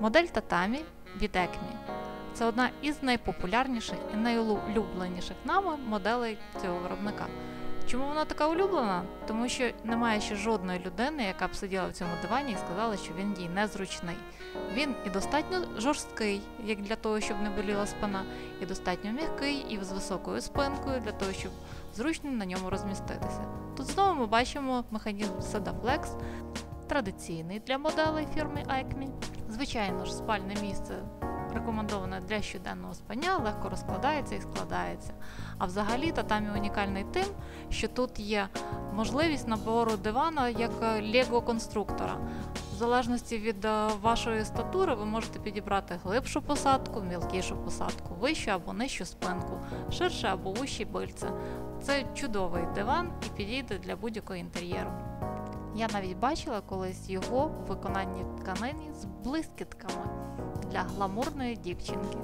Модель татамі від Acme – це одна із найпопулярніших і найулюбленіших нами моделей цього виробника. Чому вона така улюблена? Тому що немає ще жодної людини, яка б сиділа в цьому дивані і сказала, що він їй незручний. Він і достатньо жорсткий, як для того, щоб не боліла спина, і достатньо м'який, і з високою спинкою для того, щоб зручно на ньому розміститися. Тут знову ми бачимо механізм Sedaflex, традиційний для моделей фірми Acme. Звичайно ж, спальне місце рекомендоване для щоденного спання, легко розкладається і складається. А взагалі татамі унікальний тим, що тут є можливість набору дивана як лего-конструктора. В залежності від е, вашої статури ви можете підібрати глибшу посадку, мілкішу посадку, вищу або нижчу спинку, ширше або вущі бильце. Це чудовий диван і підійде для будь-якого інтер'єру. Я навіть бачила колись його в виконанні тканини з блискітками для гламурної дівчинки.